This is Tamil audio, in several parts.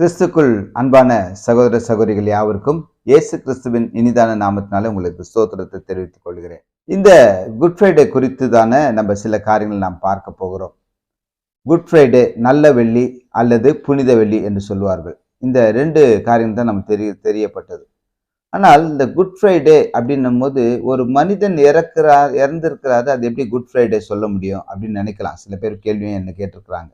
கிறிஸ்துக்குள் அன்பான சகோதர சகோதரிகள் யாவருக்கும் இயேசு கிறிஸ்துவின் இனிதான நாமத்தினால உங்களுக்கு ஸ்தோத்திரத்தை தெரிவித்துக் கொள்கிறேன். இந்த குட் ஃப்ரைடே குறித்து தானே நம்ம சில காரியங்கள் நாம் பார்க்க போகிறோம். குட் ஃப்ரைடே நல்ல வெள்ளி அல்லது புனித வெள்ளி என்று சொல்வார்கள். இந்த ரெண்டு காரியம் தான் நம்ம தெரிய தெரியப்பட்டது. ஆனால் இந்த குட் ஃப்ரைடே அப்படின்னும் போது ஒரு மனிதன் இறக்குறா இறந்திருக்கிறாரு அது எப்படி குட் ஃப்ரைடே சொல்ல முடியும் அப்படின்னு நினைக்கலாம். சில பேர் கேள்வியும் என்ன கேட்டிருக்கிறாங்க.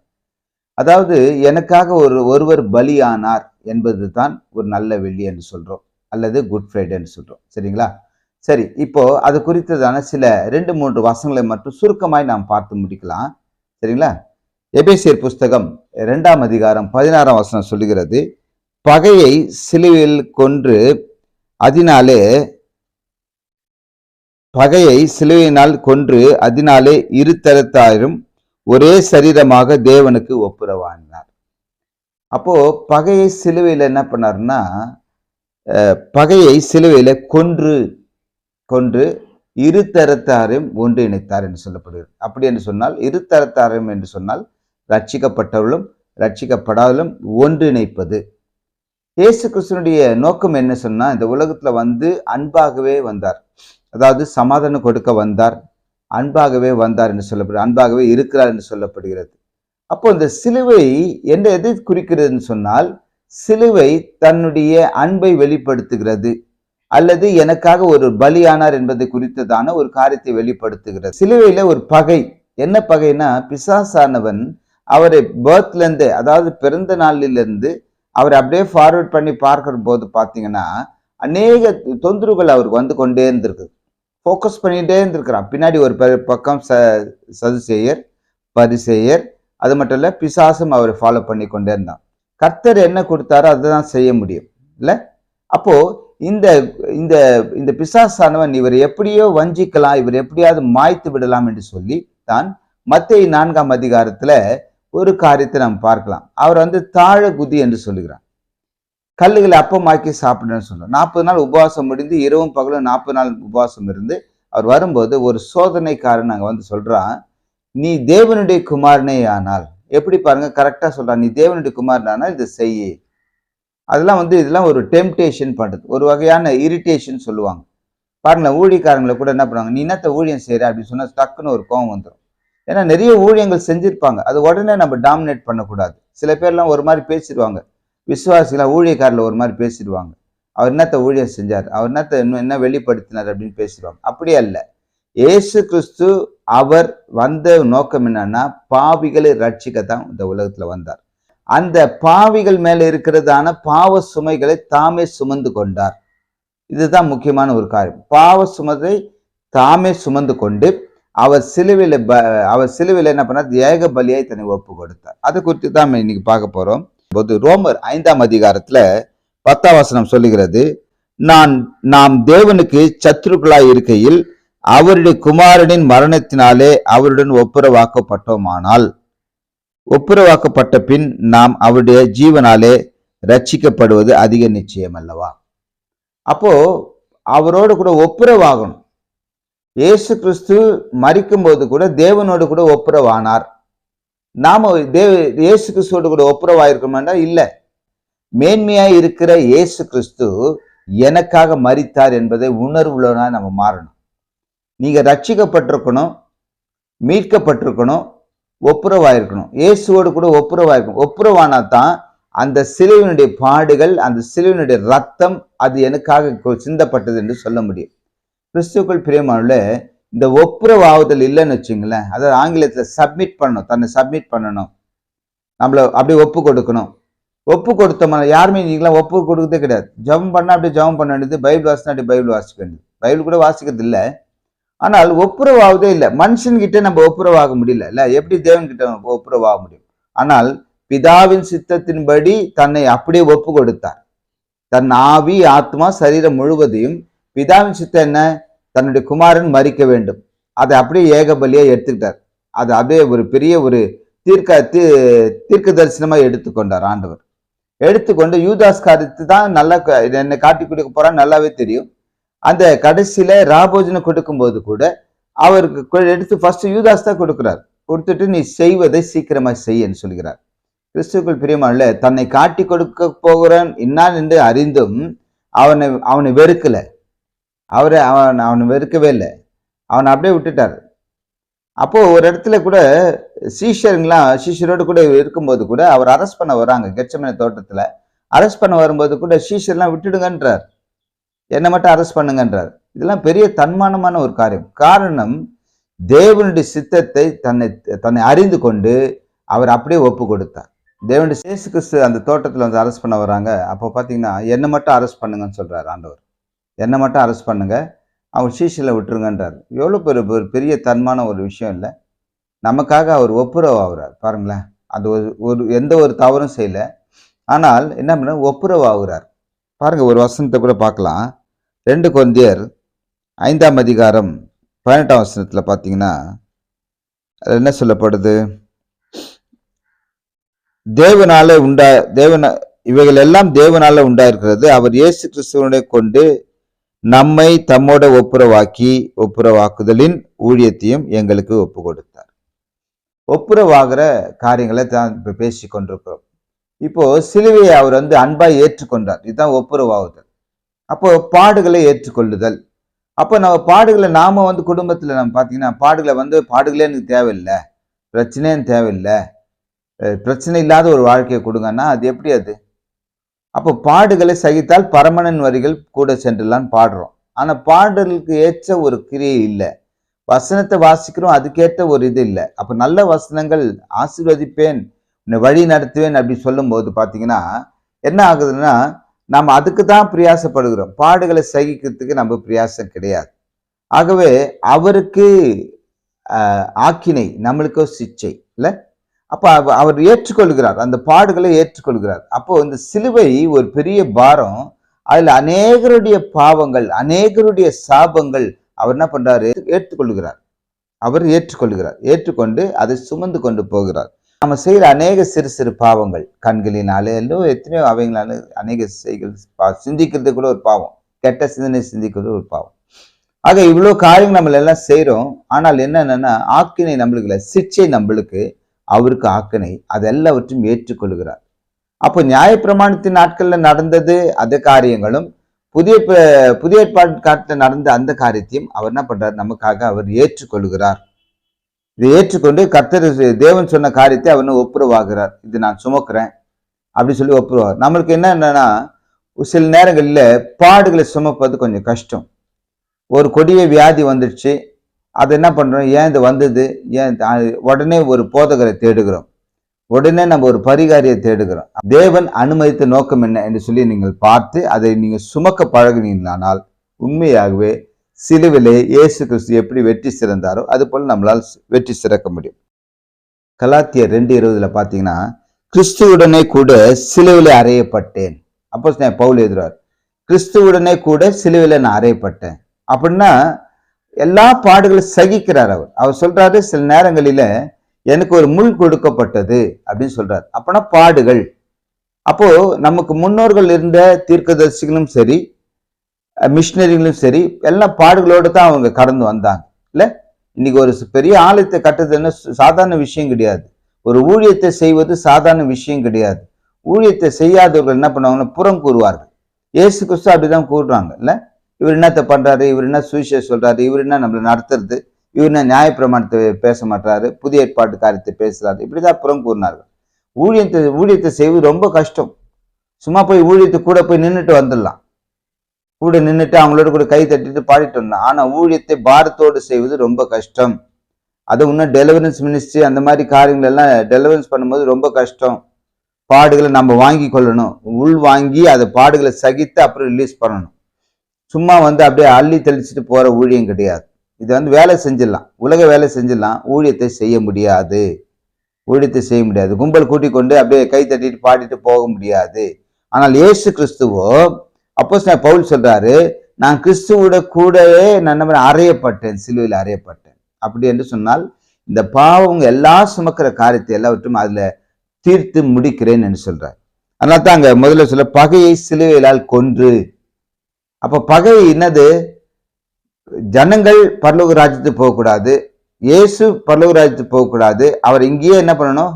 அதாவது எனக்காக ஒரு ஒருவர் பலியானார் என்பது தான் ஒரு நல்ல வெள்ளி என்று சொல்கிறோம் அல்லது குட் ஃப்ரைடேன்னு சொல்கிறோம் சரிங்களா? சரி இப்போ அது குறித்ததான சில ரெண்டு மூன்று வசங்களை மட்டும் சுருக்கமாய் நாம் பார்த்து முடிக்கலாம் சரிங்களா? எபேசியர் புஸ்தகம் இரண்டாம் அதிகாரம் பதினாறாம் வசனம் சொல்லுகிறது பகையை சிலுவையில் கொன்று அதனாலே பகையை சிலுவையினால் கொன்று அதனாலே இருதரத்தாயிரும் ஒரே சரீரமாக தேவனுக்கு ஒப்புரவானார் அப்போ பகையை சிலுவையில் என்ன பண்ணார்னா பகையை சிலுவையில் கொன்று கொன்று இரு தரத்தாரையும் ஒன்றிணைத்தார் என்று சொல்லப்படுகிறது. அப்படி என்று சொன்னால் இரு தரத்தாரையும் என்று சொன்னால் ரட்சிக்கப்பட்டவர்களும் ரட்சிக்கப்படாதலும் ஒன்றிணைப்பது. இயேசு கிருஷ்ணனுடைய நோக்கம் என்ன சொன்னால் இந்த உலகத்தில் வந்து அன்பாகவே வந்தார். அதாவது சமாதானம் கொடுக்க வந்தார். அன்பாகவே வந்தார் என்று சொல்லப்படுகிறது அன்பாகவே இருக்கிறார் என்று சொல்லப்படுகிறது. அப்போ இந்த சிலுவை என்ன எதை குறிக்கிறதுன்னு சொன்னால் சிலுவை தன்னுடைய அன்பை வெளிப்படுத்துகிறது அல்லது எனக்காக ஒரு பலியானார் என்பதை குறித்ததான ஒரு காரியத்தை வெளிப்படுத்துகிறது. சிலுவையில ஒரு பகை. என்ன பகைனா பிசாசானவன் அவரை பேர்த்லேருந்து அதாவது பிறந்த நாளிலிருந்து அவர் அப்படியே ஃபார்வர்ட் பண்ணி பார்க்கிற போது பார்த்தீங்கன்னா அநேக தொந்தரவுகள் அவருக்கு வந்து கொண்டே இருந்திருக்கு. ஃபோக்கஸ் பண்ணிகிட்டே இருந்திருக்கிறான். பின்னாடி ஒரு பக்கம் ச சதுசேயர் பரிசேயர் அது மட்டும் இல்லை பிசாசும் அவர் ஃபாலோ பண்ணி கொண்டே இருந்தான். கர்த்தர் என்ன கொடுத்தாரோ அதை தான் செய்ய முடியும். இல்லை? அப்போது இந்த இந்த இந்த பிசாசானவன் இவர் எப்படியோ வஞ்சிக்கலாம் இவர் எப்படியாவது மாய்த்து விடலாம் என்று சொல்லி தான் மத்திய நான்காம் அதிகாரத்தில் ஒரு காரியத்தை நாம் பார்க்கலாம். அவர் வந்து தாழ குதி என்று சொல்லுகிறார். கல்லுகளை அப்பமாக்கி சாப்பிடுன்னு சொல்லுவோம் நாற்பது நாள் உபவாசம் முடிந்து இரவும் பகலும் நாற்பது நாள் உபவாசம் இருந்து அவர் வரும்போது ஒரு சோதனைக்காரன் அங்கே வந்து சொல்கிறான் நீ தேவனுடைய குமாரனே ஆனால். எப்படி பாருங்க கரெக்டாக சொல்கிறான் நீ தேவனுடைய குமாரன் ஆனால் இதை செய் அதெல்லாம் வந்து இதெல்லாம் ஒரு டெம்டேஷன் பண்ணுறது ஒரு வகையான இரிட்டேஷன் சொல்லுவாங்க. பாருங்களேன் ஊழியக்காரங்களை கூட என்ன பண்ணுவாங்க நீ என்னத்த ஊழியம் செய்கிற அப்படின்னு சொன்னால் டக்குன்னு ஒரு கோவம் வந்துடும் ஏன்னா நிறைய ஊழியங்கள் செஞ்சுருப்பாங்க. அது உடனே நம்ம டாமினேட் பண்ணக்கூடாது. சில பேர்லாம் ஒரு மாதிரி பேசிடுவாங்க விசுவாசிகளாக ஊழியக்காரில் ஒரு மாதிரி பேசிடுவாங்க. அவர் என்னத்த ஊழியம் செஞ்சார்? அவர் என்னத்த இன்னும் என்ன வெளிப்படுத்தினார் அப்படின்னு பேசிடுவாங்க. அப்படி அல்ல. இயேசு கிறிஸ்து அவர் வந்த நோக்கம் என்னன்னா பாவிகளை ரட்சிக்க தான் இந்த உலகத்துல வந்தார். அந்த பாவிகள் மேல இருக்கிறதான பாவ சுமைகளை தாமே சுமந்து கொண்டார். இதுதான் முக்கியமான ஒரு காரியம். பாவ சுமதை தாமே சுமந்து கொண்டு அவர் சிலுவையில் ப அவர் சிலுவையில் என்ன பண்ணார்? ஏக பலியாய் தன்னை ஒப்பு கொடுத்தார் அதை குறித்து தான் இன்னைக்கு பார்க்க போறோம். போது ரோமர் ஐந்தாம் அதிகாரத்துல பத்தாம் வசனம் சொல்லுகிறது நான் நாம் தேவனுக்கு சத்துருக்களாய் இருக்கையில் அவருடைய குமாரனின் மரணத்தினாலே அவருடன் ஒப்புரவாக்கப்பட்டோமானால் ஒப்புரவாக்கப்பட்ட பின் நாம் அவருடைய ஜீவனாலே ரட்சிக்கப்படுவது அதிக நிச்சயம் அல்லவா? அப்போ அவரோடு கூட ஒப்புரவாகணும். இயேசு கிறிஸ்து மறிக்கும் போது கூட தேவனோடு கூட ஒப்புரவானார். நாம தேவ இயேசு கிறிஸ்துவோடு கூட ஒப்புரவாயிருக்கோம்னா இல்லை. மேன்மையாக இருக்கிற இயேசு கிறிஸ்து எனக்காக மறித்தார் என்பதை உணர்வுள்ளனா நம்ம மாறணும். நீங்கள் ரட்சிக்கப்பட்டிருக்கணும் மீட்கப்பட்டிருக்கணும் ஒப்புரவாயிருக்கணும். இயேசுவோடு கூட ஒப்புரவாயிருக்கணும். ஒப்புரவானா தான் அந்த சிலுவினுடைய பாடுகள் அந்த சிலுவினுடைய ரத்தம் அது எனக்காக சிந்தப்பட்டது என்று சொல்ல முடியும். கிறிஸ்துக்கள் பிரியமானுல இந்த ஒப்புரவாகுதல் இல்லைன்னு வச்சுங்களேன் அதாவது ஆங்கிலத்தில் சப்மிட் பண்ணணும் தன்னை சப்மிட் பண்ணணும். நம்மள அப்படியே ஒப்பு கொடுக்கணும். ஒப்பு கொடுத்தோம்னா யாருமே நீங்களாம் ஒப்பு கொடுக்கறதே கிடையாது. ஜெபம் பண்ணால் அப்படியே ஜெபம் பண்ண வேண்டியது பைபிள் வாசினா அப்படியே பைபிள் வாசிக்க வேண்டியது. பைபிள் கூட வாசிக்கிறது இல்லை. ஆனால் ஒப்புரவாகவே இல்லை. மனுஷன்கிட்ட நம்ம ஒப்புரவாக முடியல இல்லை? எப்படி தேவன்கிட்ட ஒப்புரவாக முடியும்? ஆனால் பிதாவின் சித்தத்தின்படி தன்னை அப்படியே ஒப்பு கொடுத்தார். தன் ஆவி ஆத்மா சரீரம் முழுவதையும் பிதாவின் சித்தம் என்ன? தன்னுடைய குமாரன் மறிக்க வேண்டும். அதை அப்படியே ஏகபலியாக எடுத்துக்கிட்டார். அது அப்படியே ஒரு பெரிய ஒரு தீர்க்க தீ- தீர்க்க தரிசனமாக எடுத்துக்கொண்டார் ஆண்டவர். எடுத்துக்கொண்டு யூதாஸ் காரியத்தை தான் நல்லா என்னை காட்டி கொடுக்க போறான்னு நல்லாவே தெரியும். அந்த கடைசியில் ராபோஜனை கொடுக்கும்போது கூட அவருக்கு எடுத்து ஃபர்ஸ்ட் யூதாஸ் தான் கொடுக்குறார். கொடுத்துட்டு நீ செய்வதை சீக்கிரமாக செய்யன்னு சொல்கிறார். கிறிஸ்துக்குள் பிரியமான தன்னை காட்டி கொடுக்க போகிறேன் இன்னான் என்று அறிந்தும் அவனை அவனை வெறுக்கலை. அவரை அவன் அவனை வெறுக்கவே இல்லை. அவனை அப்படியே விட்டுட்டார். அப்போது ஒரு இடத்துல கூட சீஷருங்களாம் சீஷரோடு கூட இருக்கும்போது கூட அவர் அரெஸ்ட் பண்ண வராங்க கெச்சமனை தோட்டத்தில். அரெஸ்ட் பண்ண வரும்போது கூட சீஷர்லாம் விட்டுடுங்கன்றார். என்னை மட்டும் அரெஸ்ட் பண்ணுங்கன்றார். இதெல்லாம் பெரிய தன்மானமான ஒரு காரியம். காரணம் தேவனுடைய சித்தத்தை தன்னை தன்னை அறிந்து கொண்டு அவர் அப்படியே ஒப்பு கொடுத்தார். தேவனுடைய சேசு கிறிஸ்து அந்த தோட்டத்தில் வந்து அரெஸ்ட் பண்ண வராங்க அப்போ பார்த்தீங்கன்னா என்னை மட்டும் அரெஸ்ட் பண்ணுங்கன்னு சொல்கிறார் ஆண்டவர். என்னை மட்டும் அரெஸ்ட் பண்ணுங்கள் அவர் சீஷில் விட்டுருங்கன்றார். எவ்வளோ பெரிய ஒரு பெரிய தன்மான ஒரு விஷயம் இல்லை. நமக்காக அவர் ஒப்புரவு ஆகுறார் பாருங்களேன். அது ஒரு ஒரு எந்த ஒரு தவறும் செய்யலை. ஆனால் என்ன பண்ண ஒப்புரவு ஆகுறார் பாருங்கள் ஒரு வசனத்தை கூட பார்க்கலாம். ரெண்டு கொந்தியர் ஐந்தாம் அதிகாரம் பதினெட்டாம் வசனத்தில் பார்த்தீங்கன்னா அது என்ன சொல்லப்படுது? தேவனாலே உண்டா தேவன இவைகள் எல்லாம் தேவனால உண்டாயிருக்கிறது. அவர் இயேசு கிறிஸ்துவனை கொண்டு நம்மை தம்மோட ஒப்புரவாக்கி ஒப்புரவாக்குதலின் ஊழியத்தையும் எங்களுக்கு ஒப்பு கொடுத்தார் ஒப்புரவாகிற காரியங்களை தான் இப்போ பேசி கொண்டிருக்கிறோம். இப்போ சிலுவையை அவர் வந்து அன்பாய் ஏற்றுக்கொண்டார். இதுதான் ஒப்புரவாகுதல். அப்போ பாடுகளை ஏற்றுக்கொள்ளுதல். அப்போ நம்ம பாடுகளை நாம வந்து குடும்பத்தில் நம்ம பார்த்தீங்கன்னா பாடுகளை வந்து பாடுகளே எனக்கு தேவையில்லை. பிரச்சனையும் தேவையில்லை. பிரச்சனை இல்லாத ஒரு வாழ்க்கையை கொடுங்கன்னா அது எப்படி அது? அப்போ பாடுகளை சகித்தால் பரமணன் வரிகள் கூட சென்றுலான்னு பாடுறோம். ஆனால் பாடலுக்கு ஏற்ற ஒரு கிரியை இல்லை. வசனத்தை வாசிக்கிறோம் அதுக்கேற்ற ஒரு இது இல்லை. அப்போ நல்ல வசனங்கள் ஆசீர்வதிப்பேன் உன்னை வழி நடத்துவேன் அப்படி சொல்லும்போது பார்த்தீங்கன்னா என்ன ஆகுதுன்னா நாம் அதுக்கு தான் பிரியாசப்படுகிறோம். பாடுகளை சகிக்கிறதுக்கு நம்ம பிரியாசம் கிடையாது. ஆகவே அவருக்கு ஆக்கினை நம்மளுக்கோ சிச்சை இல்லை? அப்போ அவ- அவர் ஏற்றுக்கொள்கிறார். அந்த பாடுகளை ஏற்றுக்கொள்கிறார். அப்போ இந்த சிலுவை ஒரு பெரிய பாரம். அதில் அநேகருடைய பாவங்கள் அநேகருடைய சாபங்கள் அவர் என்ன பண்ணுறாரு ஏற்றுக்கொள்கிறார். அவர் ஏற்றுக்கொள்கிறார். ஏற்றுக்கொண்டு அதை சுமந்து கொண்டு போகிறார். நம்ம செய்கிற அநேக சிறு சிறு பாவங்கள் கண்களினாலே எல்லாம் எத்தனையோ அவங்களால அநேக செய்கள் பா- சிந்திக்கிறது கூட ஒரு பாவம். கெட்ட சிந்தனை சிந்திக்கிறது ஒரு பாவம். ஆக இவ்வளோ காரியங்கள் நம்மளெல்லாம் செய்கிறோம் ஆனால் என்னென்னா ஆக்கினை நம்மளுக்கு இல்லை சிச்சை நம்மளுக்கு அவருக்கு ஆக்கனை அதெல்லாவற்றையும் ஏற்றுக்கொள்கிறார். அப்போ நியாயப்பிரமாணத்தின் நாட்களில் நடந்தது அந்த காரியங்களும் புதிய ப- புதிய ஏற்பாட்டு நடந்த அந்த காரியத்தையும் அவர் என்ன பண்றார்? நமக்காக அவர் ஏற்றுக்கொள்கிறார். இதை ஏற்றுக்கொண்டு கர்த்தர் தேவன் சொன்ன காரியத்தை அவர் ஒப்புரவாகிறார்? இது நான் சுமக்கிறேன். அப்படின்னு சொல்லி ஒப்புரவார். நம்மளுக்கு என்ன என்னன்னா சில நேரங்களில் பாடுகளை சுமப்பது கொஞ்சம் கஷ்டம். ஒரு கொடிய வியாதி வந்துடுச்சு அது என்ன பண்ணுறோம்? ஏன் இது வந்தது? ஏன் உடனே ஒரு போதகரை தேடுகிறோம். உடனே நம்ம ஒரு பரிகாரியை தேடுகிறோம். தேவன் அனுமதித்த நோக்கம் என்ன என்று சொல்லி நீங்கள் பார்த்து அதை நீங்கள் சுமக்க பழகினீங்களானால் உண்மையாகவே சிலுவிலே இயேசு கிறிஸ்து எப்படி வெற்றி சிறந்தாரோ அது போல் நம்மளால் வெற்றி சிறக்க முடியும். கலாத்தியர் ரெண்டு இருபதுல பார்த்தீங்கன்னா கிறிஸ்துவுடனே கூட சிலுவிலே அறையப்பட்டேன். அப்போ நான் பவுல் எழுதுறார் கிறிஸ்துவுடனே கூட சிலுவிலே நான் அறையப்பட்டேன். அப்படின்னா எல்லா பாடுகளும் சகிக்கிறார் அவர். அவர் சொல்றாரு சில நேரங்களில எனக்கு ஒரு முள் கொடுக்கப்பட்டது அப்படின்னு சொல்றாரு. அப்பனா பாடுகள். அப்போ நமக்கு முன்னோர்கள் இருந்த தீர்க்கதரிசிகளும் சரி மிஷினரிகளும் சரி எல்லாம் பாடுகளோடு தான் அவங்க கடந்து வந்தாங்க. இல்லை? இன்னைக்கு ஒரு பெரிய ஆலயத்தை கட்டுறதுன்னு சாதாரண விஷயம் கிடையாது. ஒரு ஊழியத்தை செய்வது சாதாரண விஷயம் கிடையாது. ஊழியத்தை செய்யாதவர்கள் என்ன பண்ணுவாங்கன்னா புறம் கூறுவார்கள். இயேசு கிறிஸ்து அப்படிதான் கூறுறாங்க. இல்லை? இவர் என்னத்தை பண்ணுறாரு இவர் என்ன சுவிசேஷம் சொல்கிறாரு இவர் என்ன நம்மளை நடத்துறது? இவர் என்ன நியாயப்பிரமாணத்தை பேச மாட்டாரு புதிய ஏற்பாட்டு காரியத்தை பேசுகிறாரு இப்படி தான் புறம் கூறினார்கள். ஊழியத்தை ஊழியத்தை செய்வது ரொம்ப கஷ்டம். சும்மா போய் ஊழியத்தை கூட போய் நின்றுட்டு வந்துடலாம். கூட நின்றுட்டு அவங்களோட கூட கை தட்டிட்டு பாடிட்டு வந்தோம் ஆனால் ஊழியத்தை பாரத்தோடு செய்வது ரொம்ப கஷ்டம். அதுவும் இன்னும் டெலிவரன்ஸ் மினிஸ்ட்ரி அந்த மாதிரி காரியங்கள் எல்லாம் டெலிவரன்ஸ் பண்ணும்போது ரொம்ப கஷ்டம். பாடுகளை நம்ம வாங்கி கொள்ளணும். உள் வாங்கி அதை பாடுகளை சகித்து அப்புறம் ரிலீஸ் பண்ணணும். சும்மா வந்து அப்படியே அள்ளி தெளிச்சுட்டு போகிற ஊழியம் கிடையாது. இது வந்து வேலை செஞ்சிடலாம். உலக வேலை செஞ்சிடலாம். ஊழியத்தை செய்ய முடியாது. ஊழியத்தை செய்ய முடியாது. கும்பல் கூட்டிக் கொண்டு அப்படியே கை தட்டிட்டு பாடிட்டு போக முடியாது. ஆனால் இயேசு கிறிஸ்துவோ அப்போ பவுல் சொல்றாரு நான் கிறிஸ்துவோட கூடவே நான் அறையப்பட்டேன். சிலுவையில் அறையப்பட்டேன். அப்படி என்று சொன்னால் இந்த பாவம் எல்லா சுமக்கிற காரியத்தை எல்லாவற்றும் அதுல தீர்த்து முடிக்கிறேன் என்று சொல்றார். அதனால தான் அங்க முதல்ல சொல்ல பகையை சிலுவையிலால் கொன்று அப்போ பகை என்னது? ஜனங்கள் பரலோக ராஜ்யத்துக்கு போகக்கூடாது. இயேசு பரலோக ராஜ்யத்துக்கு போகக்கூடாது. அவர் இங்கேயே என்ன பண்ணணும்?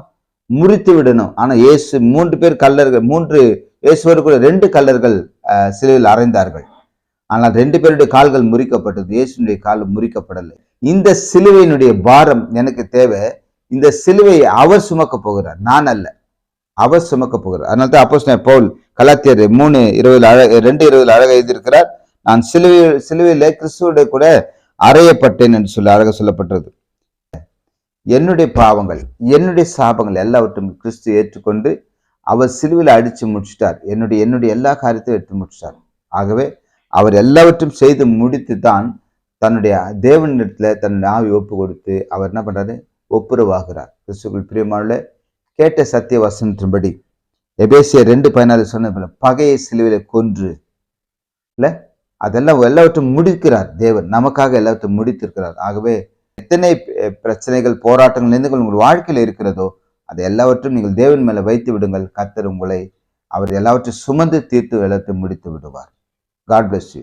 முறித்து விடணும். ஆனால் இயேசு மூன்று பேர் கல்லர்கள் மூன்று இயேசுவோடு கூட ரெண்டு கல்லர்கள் சிலையில் சிலுவையில் அறைந்தார்கள். ஆனால் ரெண்டு பேருடைய கால்கள் முறிக்கப்பட்டது. இயேசுனுடைய கால் முறிக்கப்படலை. இந்த சிலுவையினுடைய பாரம் எனக்கு தேவை. இந்த சிலுவையை அவர் சுமக்க போகிறார். நான் அல்ல. அவர் சுமக்க போகிறார். அதனால தான் அப்போ பவுல் கலாத்தியர் மூணு இருபதுல அழக ரெண்டு இருபதுல அழக எழுதியிருக்கிறார். நான் சிலுவையில் சிலுவையில் கிறிஸ்துவோட கூட அறையப்பட்டேன் என்று சொல்லி அழக சொல்லப்பட்டது என்னுடைய பாவங்கள் என்னுடைய சாபங்கள் எல்லாவற்றையும் கிறிஸ்து ஏற்றுக்கொண்டு அவர் சிலுவையில் அடித்து முடிச்சிட்டார். என்னுடைய என்னுடைய எல்லா காரியத்தையும் எடுத்து முடிச்சிட்டார். ஆகவே அவர் எல்லாவற்றையும் செய்து முடித்து தான் தன்னுடைய தேவனிடத்தில் தன்னுடைய ஆவி ஒப்பு கொடுத்து அவர் என்ன பண்ணுறாரு ஒப்புரவாகிறார். கிறிஸ்துக்குள் பிரியமான கேட்ட சத்திய வசனத்தின்படி எபேசிய ரெண்டு பதினாலு சொன்ன பகையை சிலுவையில கொன்று. இல்லை அதெல்லாம் எல்லாவற்றையும் முடிக்கிறார் தேவன். நமக்காக எல்லாவற்றையும் முடித்திருக்கிறார். ஆகவே எத்தனை பிரச்சனைகள் போராட்டங்கள் இருந்து உங்கள் வாழ்க்கையில் இருக்கிறதோ அதை எல்லாவற்றையும் நீங்கள் தேவன் மேலே வைத்து விடுங்கள். கத்தர் உங்களை அவர் எல்லாவற்றையும் சுமந்து தீர்த்து எல்லாத்தையும் முடித்து விடுவார். God bless you